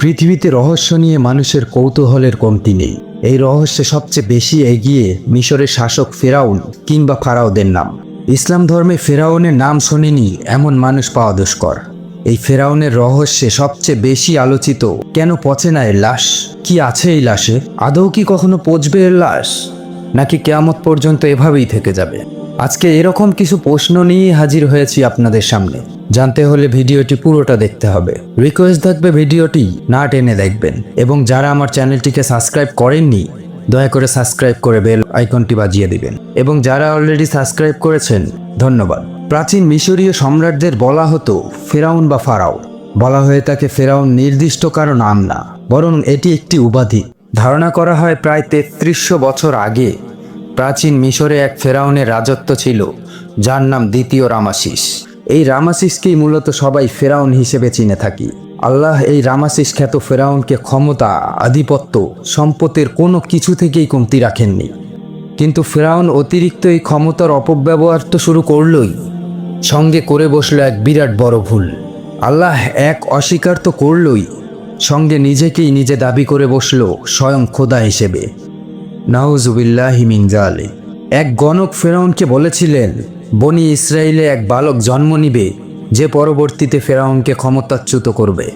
পৃথিবীতে রহস্য নিয়ে মানুষের কৌতূহলের কমতি নেই। এই রহস্যে সবচেয়ে বেশি এগিয়ে মিশরের শাসক ফেরাউন কিংবা ফারাওদের নাম। ইসলাম ধর্মে ফেরাউনের নাম শোনেনি এমন মানুষ পাওয়া দুষ্কর। এই ফেরাউনের রহস্যে সবচেয়ে বেশি আলোচিত কেন পচে না এর লাশ? কি আছে এই লাশে? আদৌ কি কখনো পচবে এর লাশ? নাকি কেয়ামত পর্যন্ত এভাবেই থেকে যাবে? আজকে এরকম কিছু প্রশ্ন নিয়ে হাজির হয়েছি আপনাদের সামনে। জানতে হলে ভিডিওটি পুরোটা দেখতে হবে। রিকোয়েস্ট থাকবে ভিডিওটি না টেনে দেখবেন এবং যারা আমার চ্যানেলটিকে সাবস্ক্রাইব করেননি, দয়া করে সাবস্ক্রাইব করে বেল আইকনটি বাজিয়ে দিবেন। এবং যারা অলরেডি সাবস্ক্রাইব করেছেন, ধন্যবাদ। প্রাচীন মিশরীয় সম্রাটদের বলা হতো ফেরাউন বা ফারাও। বলা হয়ে থাকে ফেরাউন নির্দিষ্ট কারও নাম না, বরং এটি একটি উপাধি। ধারণা করা হয় প্রায় তেত্রিশশো বছর আগে প্রাচীন মিশরে এক ফেরাউনের রাজত্ব ছিল, যার নাম দ্বিতীয় রামাসিস এই রামাসিসকেই মূলত সবাই ফেরাউন হিসেবে চিনে থাকি। আল্লাহ এই রামাসিস খ্যাত ফেরাউনকে ক্ষমতা, আধিপত্য, সম্পদের কোনো কিছু থেকেই কমতি রাখেননি। কিন্তু ফেরাউন অতিরিক্ত এই ক্ষমতার অপব্যবহার তো শুরু করলই। সঙ্গে করে বসল এক বিরাট বড় ভুল। আল্লাহ এক অস্বীকার তো করলই। সঙ্গে নিজেকেই নিজে দাবি করে বসল স্বয়ং খোদা হিসেবে। নাউজুবিল্লাহি মিন জালে এক গণক ফেরাউনকে বলেছিলেন, বনি ইসরায়েলে এক বালক জন্ম নিবে, যে পরবর্তীতে ফেরাউনকে ক্ষমতাচ্যুত করবে।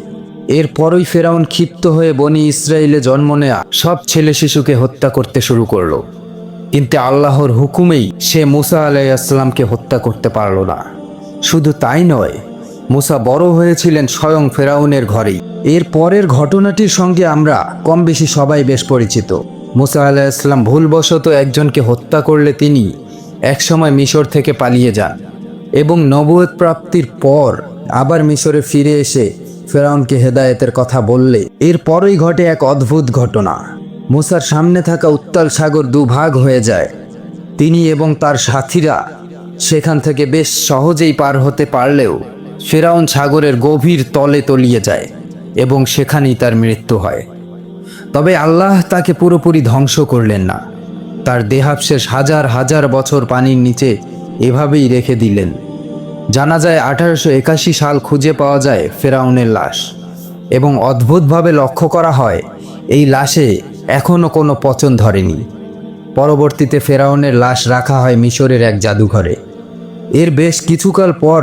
এরপরই ফেরাউন ক্ষিপ্ত হয়ে বনি ইসরায়েলে জন্ম নেয়া সব ছেলে শিশুকে হত্যা করতে শুরু করল। কিন্তু আল্লাহর হুকুমেই সে মুসা আলাইসাল্লামকে হত্যা করতে পারল না। শুধু তাই নয়, মুসা বড় হয়েছিলেন স্বয়ং ফেরাউনের ঘরেই। এর পরের ঘটনাটির সঙ্গে আমরা কম বেশি সবাই বেশ পরিচিত। মুসা আলাইসাল্লাম ভুলবশত একজনকে হত্যা করলে তিনি একসময় মিশর থেকে পালিয়ে যান এবং নবুয়ত প্রাপ্তির পর আবার মিশরে ফিরে এসে ফেরাউনকে হেদায়েতের কথা বললে। এরপরই ঘটে এক অদ্ভুত ঘটনা। মুসার সামনে থাকা উত্তাল সাগর দুভাগ হয়ে যায়। তিনি এবং তার সাথীরা সেখান থেকে বেশ সহজেই পার হতে পারলেও ফেরাউন সাগরের গভীর তলে তলিয়ে যায় এবং সেখানেই তার মৃত্যু হয়। তবে আল্লাহ তাকে পুরোপুরি ধ্বংস করলেন না। তার দেহাবশেষ হাজার হাজার বছর পানির নিচে এভাবেই রেখে দিলেন। জানা যায় আঠারোশো একাশি সাল খুঁজে পাওয়া যায় ফেরাউনের লাশ। এবং অদ্ভুতভাবে লক্ষ্য করা হয়, এই লাশে এখনও কোনো পচন ধরেনি। পরবর্তীতে ফেরাউনের লাশ রাখা হয় মিশরের এক জাদুঘরে। এর বেশ কিছুকাল পর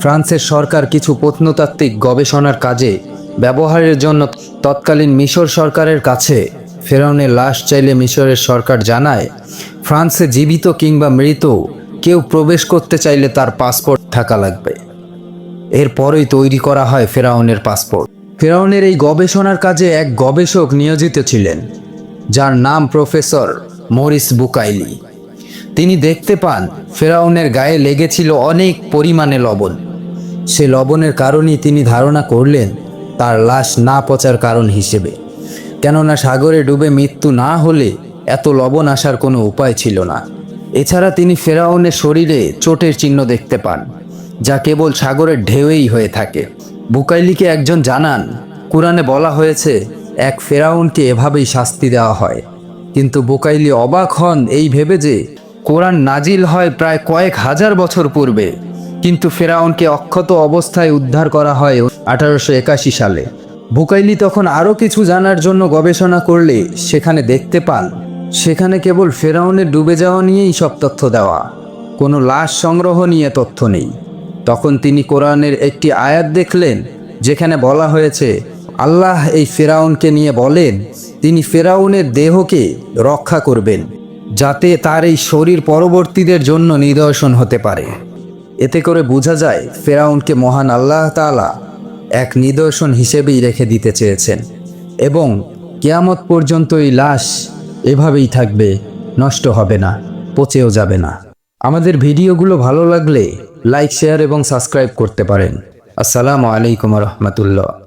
ফ্রান্সের সরকার কিছু প্রত্নতাত্ত্বিক গবেষণার কাজে ব্যবহারের জন্য তৎকালীন মিশর সরকারের কাছে ফেরাউনের লাশ চাইলে মিশরের সরকার জানায়, ফ্রান্সে জীবিত কিংবা মৃত, কেউ প্রবেশ করতে চাইলে তার পাসপোর্ট থাকা লাগবে। এরপরই তৈরি করা হয় ফেরাউনের পাসপোর্ট। ফেরাউনের এই গবেষণার কাজে এক গবেষক নিয়োজিত ছিলেন, যার নাম প্রফেসর মরিস বুকাইলি। তিনি দেখতে পান, ফেরাউনের গায়ে লেগেছিল অনেক পরিমাণে লবণ। সে লবণের কারণেই তিনি ধারণা করলেন তার লাশ না পচার কারণ হিসেবে। কেননা সাগরে ডুবে মৃত্যু না হলে এত লবণ আসার কোনো উপায় ছিল না। এছাড়া তিনি ফেরাউনের শরীরে চোটের চিহ্ন দেখতে পান, যা কেবল সাগরের ঢেউয়েই হয়ে থাকে। বুকাইলিকে একজন জানান, কোরআনে বলা হয়েছে, এক ফেরাউনকে এভাবেই শাস্তি দেওয়া হয়। কিন্তু বুকাইলি অবাক হন এই ভেবে যে, কোরআন নাজিল হয় প্রায় কয়েক হাজার বছর পূর্বে। কিন্তু ফেরাউনকে অক্ষত অবস্থায় উদ্ধার করা হয় আঠারোশো একাশি সালে। বুকাইলি তখন আরও কিছু জানার জন্য গবেষণা করলে সেখানে দেখতে পান, সেখানে কেবল ফেরাউনের ডুবে যাওয়া নিয়েই সব তথ্য দেওয়া। কোনো লাশ সংগ্রহ নিয়ে তথ্য নেই। তখন তিনি কোরআনের একটি আয়াত দেখলেন, যেখানে বলা হয়েছে, আল্লাহ এই ফেরাউনকে নিয়ে বলেন, তিনি ফেরাউনের দেহকে রক্ষা করবেন, যাতে তার এই শরীর পরবর্তীদের জন্য নিদর্শন হতে পারে। এতে করে বোঝা যায়, ফেরাউনকে মহান আল্লাহ তাআলা এক নিদর্শন হিসেবেই রেখে দিতে চেয়েছেন। এবং কেয়ামত পর্যন্ত এই লাশ এভাবেই থাকবে, নষ্ট হবে না, পচেও যাবে না। আমাদের ভিডিওগুলো ভালো লাগলে লাইক, শেয়ার এবং সাবস্ক্রাইব করতে পারেন। আসসালামু আলাইকুম রহমতুল্লাহ।